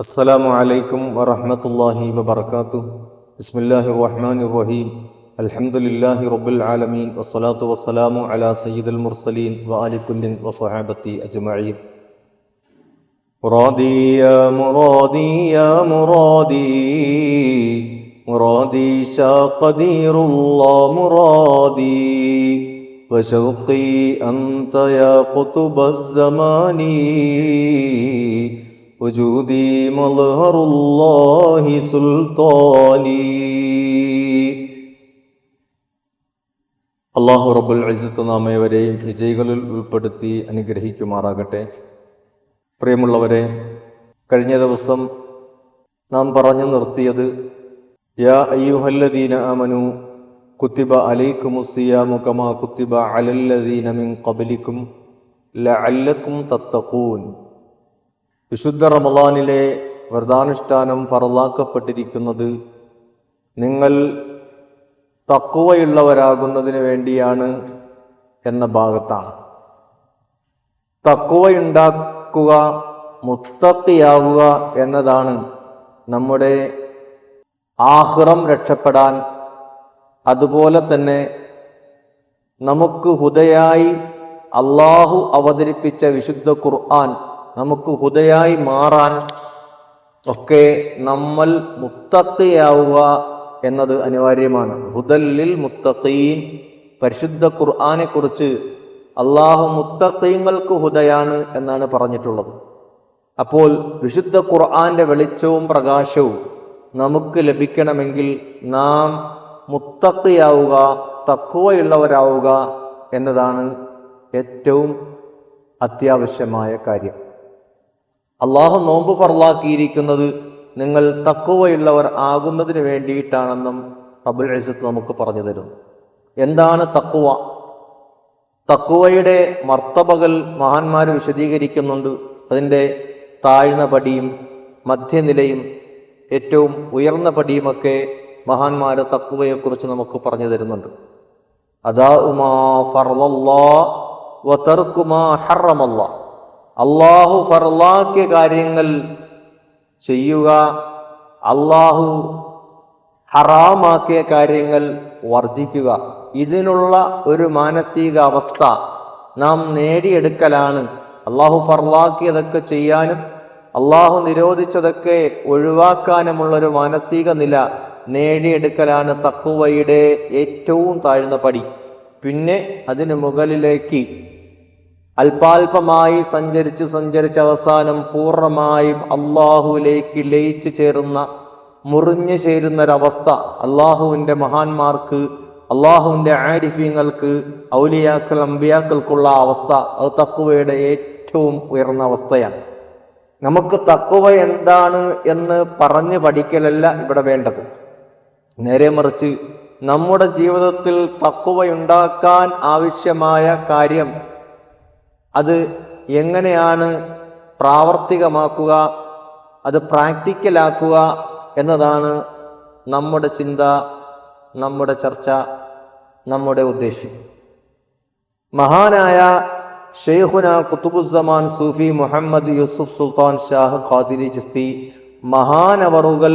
السلام عليكم ورحمة الله وبركاته بسم الله الرحمن الرحيم الحمد لله رب العالمين والصلاة والسلام على سيد المرسلين وآل كل وصحابتي أجمعين مرادي يا مرادي يا مرادي مرادي شاء قدير الله مرادي وشوقي أنت يا قطب الزمان وجودي مظهر الله سلطاني അള്ളാഹു റബ്ബുൽ ഇസ്സത്ത് നാം ഏവരെയും വിജയികളിൽ ഉൾപ്പെടുത്തി അനുഗ്രഹിക്കുമാറാകട്ടെ പ്രിയമുള്ളവരെ കഴിഞ്ഞ ദിവസം നാം പറഞ്ഞു നിർത്തിയത് യാ അയ്യുഹല്ലദീന അമനു കുത്തിബ അലൈക്കുമുസിയാമു കമാ കുത്തിബ അലല്ലദീന മിൻ ഖബലിക്കും ലഅല്ലക്കും തത്തഖൂൻ വിശുദ്ധ റമദാനിലെ വ്രതാനുഷ്ഠാനം ഫറലാക്കപ്പെട്ടിരിക്കുന്നത് നിങ്ങൾ തക്കുവയുള്ളവരാകുന്നതിന് വേണ്ടിയാണ് എന്ന ഭാഗത്താണ്. തക്കുവയുണ്ടാക്കുക മുത്തക്കിയാവുക എന്നതാണ് നമ്മുടെ ആഹ്റം രക്ഷപ്പെടാൻ. അതുപോലെ തന്നെ നമുക്ക് ഹുദയായി അള്ളാഹു അവതരിപ്പിച്ച വിശുദ്ധ ഖുർആൻ നമുക്ക് ഹുദയായി മാറാൻ ഒക്കെ നമ്മൾ മുത്തത്തയാവുക എന്നത് അനിവാര്യമാണ്. ഹുദല്ലിൽ മുത്തഖീൻ. പരിശുദ്ധ ഖുർആാനെ കുറിച്ച് അള്ളാഹു മുത്തഖീങ്ങൾക്ക് ഹുദയാണ് എന്നാണ് പറഞ്ഞിട്ടുള്ളത്. അപ്പോൾ വിശുദ്ധ ഖുർആാന്റെ വെളിച്ചവും പ്രകാശവും നമുക്ക് ലഭിക്കണമെങ്കിൽ നാം മുത്തത്തയാവുക തക്കുവയുള്ളവരാവുക എന്നതാണ് ഏറ്റവും അത്യാവശ്യമായ കാര്യം. അള്ളാഹു നോമ്പ് ഫർലാക്കിയിരിക്കുന്നത് നിങ്ങൾ തക്കുവയുള്ളവർ ആകുന്നതിന് വേണ്ടിയിട്ടാണെന്നും റബുൽ ഇസത്ത് നമുക്ക് പറഞ്ഞു തരുന്നു എന്താണ് തക്കുവ? തക്കുവയുടെ മർത്തബകൾ മഹാന്മാർ വിശദീകരിക്കുന്നുണ്ട്. അതിന്റെ താഴ്ന്ന പടിയും മധ്യനിലയും ഏറ്റവും ഉയർന്ന പടിയുമൊക്കെ മഹാന്മാർ തക്കുവയെക്കുറിച്ച് നമുക്ക് പറഞ്ഞു തരുന്നുണ്ട്. അതാ ഉമാ ഫർവല്ലാ വതർക്കുമാ ഹറമല്ലാ അള്ളാഹു ഫർലാക്കിയ കാര്യങ്ങൾ ചെയ്യുക അള്ളാഹു ഹറാമാക്കിയ കാര്യങ്ങൾ വർജിക്കുക. ഇതിനുള്ള ഒരു മാനസിക അവസ്ഥ നാം നേടിയെടുക്കലാണ്. അള്ളാഹു ഫർലാക്കിയതൊക്കെ ചെയ്യാനും അള്ളാഹു നിരോധിച്ചതൊക്കെ ഒഴിവാക്കാനുമുള്ള ഒരു മാനസിക നില നേടിയെടുക്കലാണ് തക്കുവയുടെ ഏറ്റവും താഴ്ന്ന പടി. പിന്നെ അതിന് മുകളിലേക്ക് അല്പാൽപമായി സഞ്ചരിച്ച് സഞ്ചരിച്ച് അവസാനം പൂർണമായും അള്ളാഹുവിലേക്ക് ലയിച്ചു ചേരുന്ന മുറിഞ്ഞു ചേരുന്ന ഒരവസ്ഥ അള്ളാഹുവിന്റെ മഹാന്മാർക്ക് അള്ളാഹുവിന്റെ ആരിഫ്യങ്ങൾക്ക് ഔലിയാക്കൾ അമ്പിയാക്കൾക്കുള്ള അവസ്ഥ അത് തക്കുവയുടെ ഏറ്റവും ഉയർന്ന അവസ്ഥയാണ്. നമുക്ക് തക്കുവ എന്താണ് എന്ന് പറഞ്ഞ് പഠിക്കലല്ല ഇവിടെ വേണ്ടത്. നേരെ മറിച്ച് നമ്മുടെ ജീവിതത്തിൽ തക്കുവയുണ്ടാക്കാൻ ആവശ്യമായ കാര്യം അത് എങ്ങനെയാണ് പ്രാവർത്തികമാക്കുക അത് പ്രാക്ടിക്കലാക്കുക എന്നതാണ് നമ്മുടെ ചിന്ത നമ്മുടെ ചർച്ച നമ്മുടെ ഉദ്ദേശ്യം. മഹാനായ ഷെയ്ഖുന കുത്തുബുസമാൻ സൂഫി മുഹമ്മദ് യൂസുഫ് സുൽത്താൻ ഷാഹ് ഖാദിരി ജിസ്തി മഹാനവറുകൾ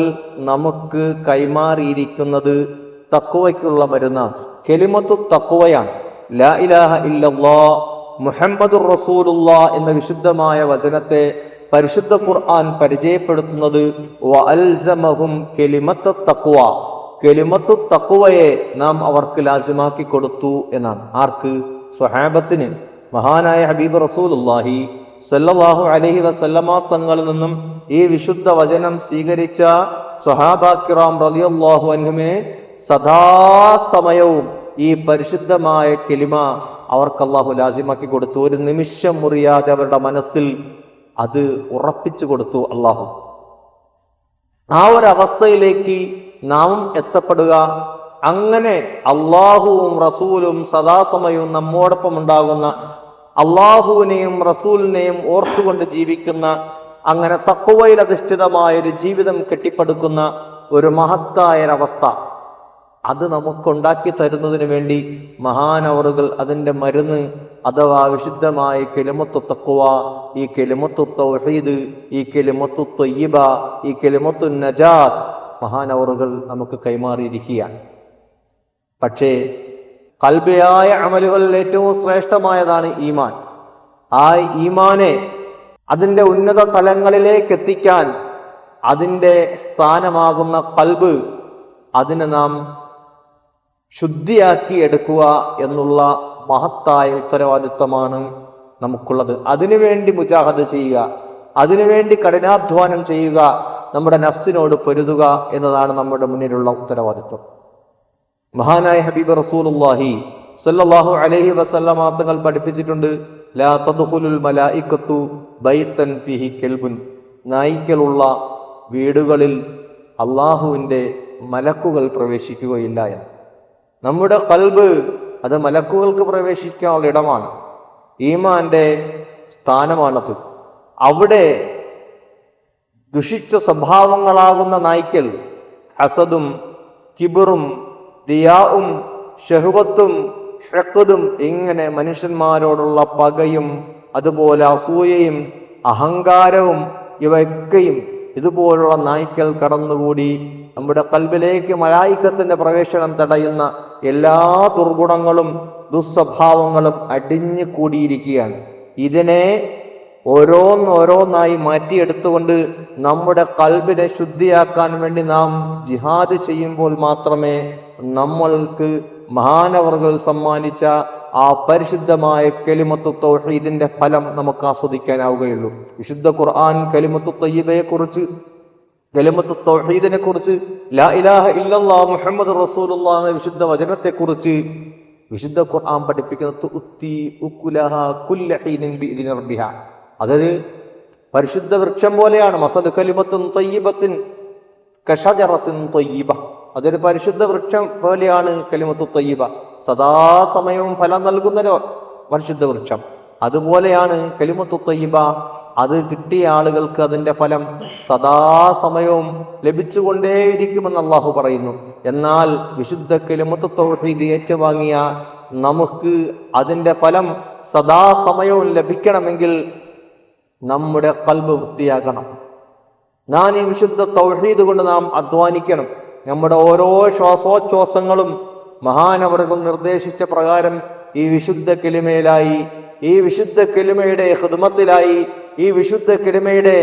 നമുക്ക് കൈമാറിയിരിക്കുന്നത് തക്കുവയ്ക്കുള്ള മരുന്നാണ്. കെലിമത്തു തക്കുവയാണ് ലാ ഇലാഹ ഇല്ലല്ലാ മുഹമ്മദുർ റസൂലുള്ള എന്ന വിശുദ്ധമായ വചനത്തെ പരിശുദ്ധ ഖുർആൻ പരിചയപ്പെടുത്തുന്നത് കെലിമത്തു തഖ്വയെ നാം അവർക്ക് ലാജ്യമാക്കി കൊടുത്തു എന്നാണ്. ആർക്ക്? സ്വഹാബത്തിന്. മഹാനായ ഹബീബ് റസൂലുള്ളാഹി സല്ലല്ലാഹു അലൈഹി വസല്ലമ തങ്ങളിൽ നിന്നും ഈ വിശുദ്ധ വചനം സ്വീകരിച്ച സ്വഹാബാക്കിറാം റളിയല്ലാഹു അൻഹുവിനെ സദാസമയവും ഈ പരിശുദ്ധമായ കെലിമ അവർക്ക് അള്ളാഹു ലാസിമാക്കി കൊടുത്തു. ഒരു നിമിഷം മുറിയാതെ അവരുടെ മനസ്സിൽ അത് ഉറപ്പിച്ചു കൊടുത്തു അള്ളാഹു ആ ഒരു അവസ്ഥയിലേക്ക് നാം എത്തപ്പെടുക. അങ്ങനെ അള്ളാഹുവും റസൂലും സദാസമയവും നമ്മോടൊപ്പം ഉണ്ടാകുന്ന അള്ളാഹുവിനെയും റസൂലിനെയും ഓർത്തുകൊണ്ട് ജീവിക്കുന്ന അങ്ങനെ തക്കുവയിൽ അധിഷ്ഠിതമായ ഒരു ജീവിതം കെട്ടിപ്പടുക്കുന്ന ഒരു മഹത്തായ ഒരവസ്ഥ അത് നമുക്കുണ്ടാക്കി തരുന്നതിന് വേണ്ടി മഹാനവറുകൾ അതിന്റെ മരുന്ന് അഥവാ വിശുദ്ധമായ കെലിമത്തു തക്കുവ ഈ കെലിമത്തു തൗഹീദ് ഈ കെലിമത്തു തൊയ്യബ ഈ കെലിമത്തു നജാത്ത് മഹാനവറുകൾ നമുക്ക് കൈമാറിയിരിക്കുകയാണ്. പക്ഷേ കൽബയായ അമലുകളിൽ ഏറ്റവും ശ്രേഷ്ഠമായതാണ് ഈമാൻ. ആ ഈമാനെ അതിന്റെ ഉന്നത തലങ്ങളിലേക്ക് എത്തിക്കാൻ അതിന്റെ സ്ഥാനമാകുന്ന കൽബ് അതിനെ നാം ശുദ്ധിയാക്കി എടുക്കുക എന്നുള്ള മഹത്തായ ഉത്തരവാദിത്വമാണ് നമുക്കുള്ളത്. അതിനുവേണ്ടി മുജാഹദ ചെയ്യുക അതിനുവേണ്ടി കഠിനാധ്വാനം ചെയ്യുക നമ്മുടെ നഫ്സിനോട് പൊരുതുക എന്നതാണ് നമ്മുടെ മുന്നിലുള്ള ഉത്തരവാദിത്വം. മഹാനായ ഹബീബ് റസൂലുള്ളാഹി സല്ലാഹു അലഹി വസല്ലമ തങ്ങൾ പഠിപ്പിച്ചിട്ടുണ്ട്. ലാ ഫിഹി വീടുകളിൽ അള്ളാഹുവിന്റെ മലക്കുകൾ പ്രവേശിക്കുകയില്ല എന്ന്. നമ്മുടെ കൽബ് അത് മലക്കുകൾക്ക് പ്രവേശിക്കാനുള്ള ഇടമാണ്. ഈമാന്റെ സ്ഥാനമാണത്. അവിടെ ദുഷിച്ച സ്വഭാവങ്ങളാകുന്ന നായ്ക്കൽ ഹസദും കിബറും റിയാവും ഷഹുവത്തും ഹെക്കതും ഇങ്ങനെ മനുഷ്യന്മാരോടുള്ള പകയും അതുപോലെ അസൂയയും അഹങ്കാരവും ഇവയൊക്കെയും ഇതുപോലുള്ള നായ്ക്കൾ കടന്നുകൂടി നമ്മുടെ കൽബിലേക്ക് മലായിക്കത്തിന്റെ പ്രവേശനം തടയുന്ന എല്ലാ ദുർഗുണങ്ങളും ദുസ്വഭാവങ്ങളും അടിഞ്ഞു കൂടിയിരിക്കുകയാണ്. ഇതിനെ ഓരോന്നോരോന്നായി മാറ്റിയെടുത്തുകൊണ്ട് നമ്മുടെ കൽബിനെ ശുദ്ധിയാക്കാൻ വേണ്ടി നാം ജിഹാദ് ചെയ്യുമ്പോൾ മാത്രമേ നമ്മൾക്ക് മഹാനവറുകൾ സമ്മാനിച്ച ആ പരിശുദ്ധമായ കെലിമത്തു തൗഹീദിന്റെ ഫലം നമുക്ക് ആസ്വദിക്കാനാവുകയുള്ളൂ. വിശുദ്ധ ഖുർആൻ കലിമത്തു തയ്യബയെ കുറിച്ച് കലിമത്തു തൗഹീദിനെ കുറിച്ച് ലാ ഇലാഹ ഇല്ലല്ലാ മുഹമ്മദ് റസൂൽ എന്ന വിശുദ്ധ വചനത്തെ കുറിച്ച് വിശുദ്ധ ഖുർആൻ പഠിപ്പിക്കുന്നത് അതൊരു പരിശുദ്ധ വൃക്ഷം പോലെയാണ്. മസദ് കലിമത്തും തൊയ്യബത്തിൻ കഷജറത്തിൻ തൊയ്യബ. അതൊരു പരിശുദ്ധ വൃക്ഷം പോലെയാണ് കലിമത്തു തൊയ്യബ. സദാസമയവും ഫലം നൽകുന്ന പരിശുദ്ധ വൃക്ഷം. അതുപോലെയാണ് കലിമത്തു തൊയ്യബ അത് കിട്ടിയ ആളുകൾക്ക് അതിന്റെ ഫലം സദാസമയവും ലഭിച്ചുകൊണ്ടേയിരിക്കുമെന്ന് അള്ളാഹു പറയുന്നു. എന്നാൽ വിശുദ്ധ കലിമത്തു തൗഹീദ് ഏറ്റുവാങ്ങിയ നമുക്ക് അതിന്റെ ഫലം സദാസമയവും ലഭിക്കണമെങ്കിൽ നമ്മുടെ കൽബ് വൃത്തിയാക്കണം. നാം ഈ വിശുദ്ധ തൗഹീദ് കൊണ്ട് നാം അധ്വാനിക്കണം. നമ്മുടെ ഓരോ ശ്വാസോച്ഛ്വാസങ്ങളും മഹാനവറുകൾ നിർദ്ദേശിച്ച പ്രകാരം ഈ വിശുദ്ധ കിളിമയിലായി ഈ വിശുദ്ധ കിളിമയുടെ ഹൃദമത്തിലായി ഈ വിശുദ്ധ കിളിമയുടെ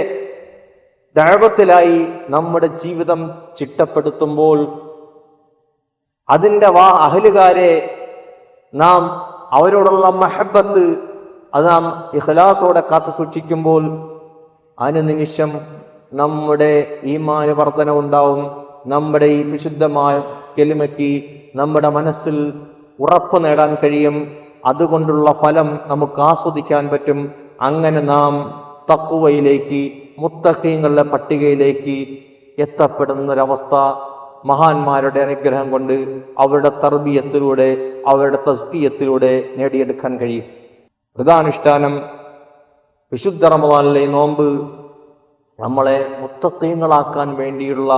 ദഴവത്തിലായി നമ്മുടെ ജീവിതം ചിട്ടപ്പെടുത്തുമ്പോൾ അതിന്റെ വാ അഹലുകാരെ നാം അവരോടുള്ള മഹബത്ത് അത് നാം ഇഖ്ലാസോടെ കാത്തു സൂക്ഷിക്കുമ്പോൾ അനുനിമിഷം നമ്മുടെ ഈ വർധന ഉണ്ടാവും. നമ്മുടെ ഈ വിശുദ്ധമായ കെലിമയ്ക്ക് നമ്മുടെ മനസ്സിൽ ഉറപ്പ് നേടാൻ കഴിയും. അതുകൊണ്ടുള്ള ഫലം നമുക്ക് ആസ്വദിക്കാൻ പറ്റും. അങ്ങനെ നാം തക്കുവയിലേക്ക് മുത്തക്കീങ്ങളുടെ പട്ടികയിലേക്ക് എത്തപ്പെടുന്ന ഒരവസ്ഥ മഹാന്മാരുടെ അനുഗ്രഹം കൊണ്ട് അവരുടെ തർബീയത്തിലൂടെ അവരുടെ തസ്കീയത്തിലൂടെ നേടിയെടുക്കാൻ കഴിയും. വ്രതാനുഷ്ഠാനം വിശുദ്ധ റമദാനിലെ നോമ്പ് നമ്മളെ മുത്തത്തീങ്ങളാക്കാൻ വേണ്ടിയുള്ള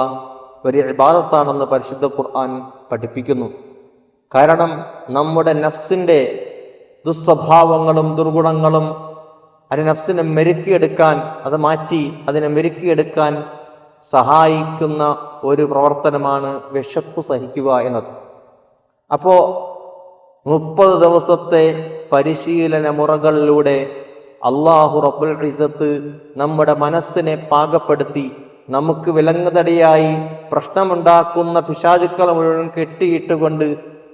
ഒരു ഇബാദത്താണെന്ന് പരിശുദ്ധ ഖുർആൻ പഠിപ്പിക്കുന്നു. കാരണം നമ്മുടെ നഫ്സിന്റെ ദുസ്വഭാവങ്ങളും ദുർഗുണങ്ങളും അതിനെ നഫ്സിനെ മെരുക്കിയെടുക്കാൻ അത് മാറ്റി അതിനെ മെരുക്കിയെടുക്കാൻ സഹായിക്കുന്ന ഒരു പ്രവർത്തനമാണ് വിശപ്പ് സഹിക്കുക എന്നത്. അപ്പോ മുപ്പത് ദിവസത്തെ പരിശീലന മുറകളിലൂടെ അള്ളാഹു റബ്ബുൽ ഇസത്ത് നമ്മുടെ മനസ്സിനെ പാകപ്പെടുത്തി നമുക്ക് വിലങ്ങുതടിയായി പ്രശ്നമുണ്ടാക്കുന്ന പിശാചുക്കൾ മുഴുവൻ കെട്ടിയിട്ടുകൊണ്ട്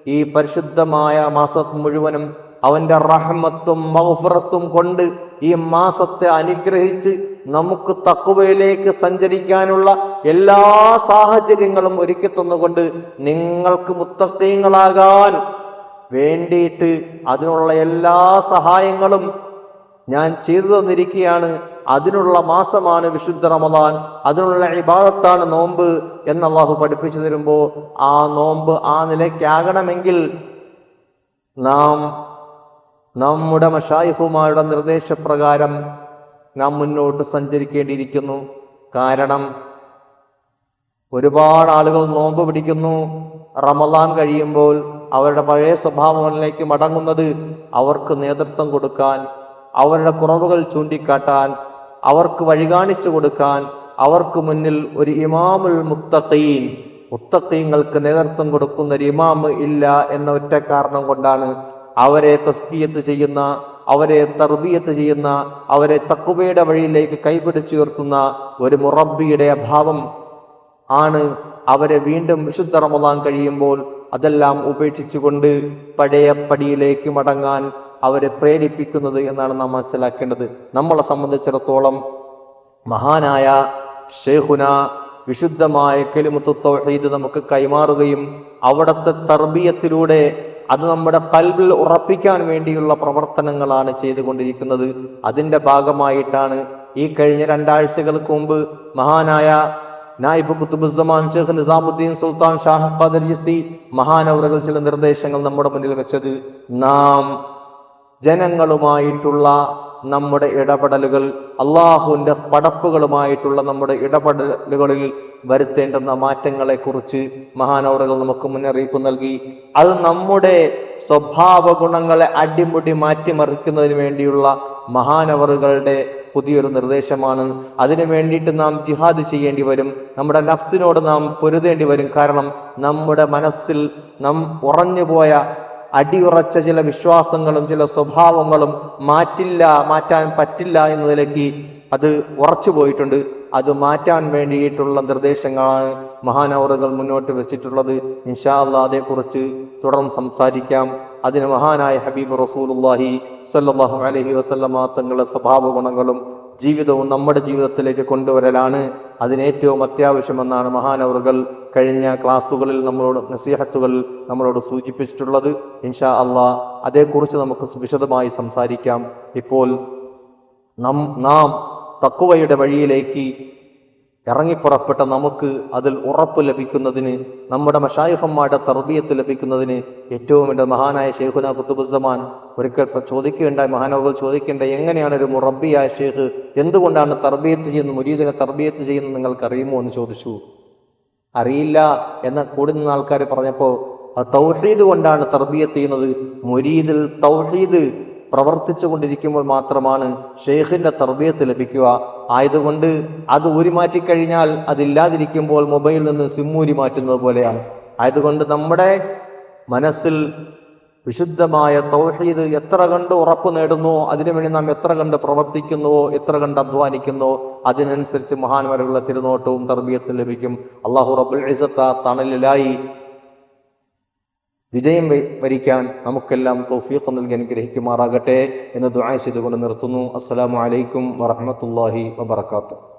ഈ പരിശുദ്ധമായ മാസം മുഴുവനും അവന്റെ റഹ്മത്തും മൗഫറത്തും കൊണ്ട് ഈ മാസത്തെ അനുഗ്രഹിച്ച് നമുക്ക് തക്കുവയിലേക്ക് സഞ്ചരിക്കാനുള്ള എല്ലാ സാഹചര്യങ്ങളും ഒരുക്കി തന്നുകൊണ്ട് നിങ്ങൾക്ക് മുത്തക്കീങ്ങളാകാൻ വേണ്ടിയിട്ട് അതിനുള്ള എല്ലാ സഹായങ്ങളും ഞാൻ ചെയ്തു തന്നിരിക്കുകയാണ്. അതിനുള്ള മാസമാണ് വിശുദ്ധ റമദാൻ. അതിനുള്ള ഇബാദത്താണ് നോമ്പ് എന്ന് അള്ളാഹു പഠിപ്പിച്ചു തരുമ്പോൾ ആ നോമ്പ് ആ നിലയ്ക്കാകണമെങ്കിൽ നാം നമ്മുടെ മഷായിഫുമാരുടെ നിർദ്ദേശപ്രകാരം നാം മുന്നോട്ട് സഞ്ചരിക്കേണ്ടിയിരിക്കുന്നു. കാരണം ഒരുപാട് ആളുകൾ നോമ്പ് പിടിക്കുന്നു. റമദാൻ കഴിയുമ്പോൾ അവരുടെ പഴയ സ്വഭാവങ്ങളിലേക്ക് മടങ്ങുന്നത് അവർക്ക് നേതൃത്വം കൊടുക്കാൻ അവരുടെ കുറവുകൾ ചൂണ്ടിക്കാട്ടാൻ അവർക്ക് വഴികാണിച്ചു കൊടുക്കാൻ അവർക്ക് മുന്നിൽ ഒരു ഇമാമുൽ മുത്തഖീൻ മുത്തഖീങ്ങൾക്ക് നേതൃത്വം കൊടുക്കുന്ന ഒരു ഇമാമ് ഇല്ല എന്ന ഒറ്റ കാരണം കൊണ്ടാണ് അവരെ തസ്കിയത്ത് ചെയ്യുന്ന അവരെ തർബീയത്ത് ചെയ്യുന്ന അവരെ തക്കുവയുടെ വഴിയിലേക്ക് കൈപിടിച്ചുയർത്തുന്ന ഒരു മുറബിയുടെ അഭാവം ആണ് അവരെ വീണ്ടും വിശുദ്ധ റമദാൻ കഴിയുമ്പോൾ അതെല്ലാം ഉപേക്ഷിച്ചുകൊണ്ട് പഴയ പടിയിലേക്ക് മടങ്ങാൻ അവരെ പ്രേരിപ്പിക്കുന്നത് എന്നാണ് നാം മനസ്സിലാക്കേണ്ടത്. നമ്മളെ സംബന്ധിച്ചിടത്തോളം മഹാനായ ഷെയ്ഹുന വിശുദ്ധമായ കെലിമുത്തു തൗഹീദ് നമുക്ക് കൈമാറുകയും അവിടുത്തെ തർബീയത്തിലൂടെ അത് നമ്മുടെ കൽബിൽ ഉറപ്പിക്കാൻ വേണ്ടിയുള്ള പ്രവർത്തനങ്ങളാണ് ചെയ്തുകൊണ്ടിരിക്കുന്നത്. അതിന്റെ ഭാഗമായിട്ടാണ് ഈ കഴിഞ്ഞ രണ്ടാഴ്ചകൾക്ക് മുമ്പ് മഹാനായ നായിബ് കുത്തുബുസമാൻ ഷെയ്ഖ് നിസാമുദ്ദീൻ സുൽത്താൻ ഷാഹ് ഖാദർ ജിസ്തി മഹാനവറുകൾ ചില നിർദ്ദേശങ്ങൾ നമ്മുടെ മുന്നിൽ വെച്ചത് നാം ജനങ്ങളുമായിട്ടുള്ള നമ്മുടെ ഇടപെടലുകൾ അള്ളാഹുവിന്റെ പടപ്പുകളുമായിട്ടുള്ള നമ്മുടെ ഇടപെടലുകളിൽ വരുത്തേണ്ടുന്ന മാറ്റങ്ങളെ കുറിച്ച് മഹാനവറുകൾ നമുക്ക് മുന്നറിയിപ്പ് നൽകി. അത് നമ്മുടെ സ്വഭാവ ഗുണങ്ങളെ അടിമുടി മാറ്റിമറിക്കുന്നതിന് വേണ്ടിയുള്ള മഹാനവറുകളുടെ പുതിയൊരു നിർദ്ദേശമാണ്. അതിനു വേണ്ടിയിട്ട് നാം ജിഹാദ് ചെയ്യേണ്ടി വരും. നമ്മുടെ നഫ്സിനോട് നാം പൊരുതേണ്ടി വരും. കാരണം നമ്മുടെ മനസ്സിൽ നാം ഉറഞ്ഞുപോയ അടിയുറച്ച ചില വിശ്വാസങ്ങളും ചില സ്വഭാവങ്ങളും മാറ്റില്ല മാറ്റാൻ പറ്റില്ല എന്നതിലേക്ക് അത് ഉറച്ചു പോയിട്ടുണ്ട്. അത് മാറ്റാൻ വേണ്ടിയിട്ടുള്ള നിർദ്ദേശങ്ങളാണ് മഹാനവറുകൾ മുന്നോട്ട് വെച്ചിട്ടുള്ളത്. ഇൻഷാ തുടർന്ന് സംസാരിക്കാം. അതിന് മഹാനായ ഹബീബ് റസൂലുല്ലാഹി സല്ലാഹു അലൈഹി വസല്ലമ തങ്ങളുടെ സ്വഭാവ ഗുണങ്ങളും ജീവിതവും നമ്മുടെ ജീവിതത്തിലേക്ക് കൊണ്ടുവരലാണ്. അതിന് ഏറ്റവും അത്യാവശ്യമെന്നാണ് മഹാനവറുകൾ കഴിഞ്ഞ ക്ലാസ്സുകളിൽ നമ്മളോട് നസീഹത്തുകൾ നമ്മളോട് സൂചിപ്പിച്ചിട്ടുള്ളത്. ഇൻഷാ അള്ളാ അതേക്കുറിച്ച് നമുക്ക് വിശദമായി സംസാരിക്കാം. ഇപ്പോൾ നം നാം തക്കുവയുടെ വഴിയിലേക്ക് ഇറങ്ങിപ്പുറപ്പെട്ട നമുക്ക് അതിൽ ഉറപ്പ് ലഭിക്കുന്നതിന് നമ്മുടെ മഷായുഹന്മാരുടെ തർബീയത്ത് ലഭിക്കുന്നതിന് ഏറ്റവും എന്റെ മഹാനായ ഷെയ്ഖുന കുത്തുബുസമാൻ ഒരിക്കൽ ചോദിക്കുകയുണ്ടായി മഹാനവകൾ ചോദിക്കേണ്ട എങ്ങനെയാണ് ഒരു മുറബിയായ ഷെയ്ഖ് എന്തുകൊണ്ടാണ് തർബീയത്ത് ചെയ്യുന്നത് മുരീദിനെ തർബീയത്ത് ചെയ്യുന്നത് നിങ്ങൾക്ക് അറിയുമോ എന്ന് ചോദിച്ചു. അറിയില്ല എന്ന കൂടി നിന്ന ആൾക്കാർ പറഞ്ഞപ്പോൾ തൗഹീദ് കൊണ്ടാണ് തർബീയത്ത് ചെയ്യുന്നത്. മുരീദിൽ തൗഹീദ് പ്രവർത്തിച്ചു കൊണ്ടിരിക്കുമ്പോൾ മാത്രമാണ് ഷെയ്ഖിന്റെ തർബീയത്ത് ലഭിക്കുക. ആയതുകൊണ്ട് അത് ഊരി മാറ്റിക്കഴിഞ്ഞാൽ അതില്ലാതിരിക്കുമ്പോൾ മൊബൈൽ നിന്ന് സിം ഊരി മാറ്റുന്നത് പോലെയാണ്. ആയതുകൊണ്ട് നമ്മുടെ മനസ്സിൽ വിശുദ്ധമായ തൗഹീദ് എത്ര കണ്ട് ഉറപ്പ് നേടുന്നു അതിനുവേണ്ടി നാം എത്ര കണ്ട് പ്രവർത്തിക്കുന്നുവോ എത്ര കണ്ട് അധ്വാനിക്കുന്നുവോ അതിനനുസരിച്ച് മഹാന്മാരുള്ള തിരുനോട്ടവും തർബീയത്തും ലഭിക്കും. അള്ളാഹു റബുൽ ഇസത്ത തണലിലായി വിജയം വരിക്കാൻ നമുക്കെല്ലാം തൗഫീഖ് നൽകി അനുഗ്രഹിക്കുമാറാകട്ടെ എന്ന് ദുആ ചെയ്തുകൊണ്ട് നിർത്തുന്നു. അസ്സലാമു അലൈക്കും വറഹ്മത്തുള്ളാഹി വബറകാതുഹു.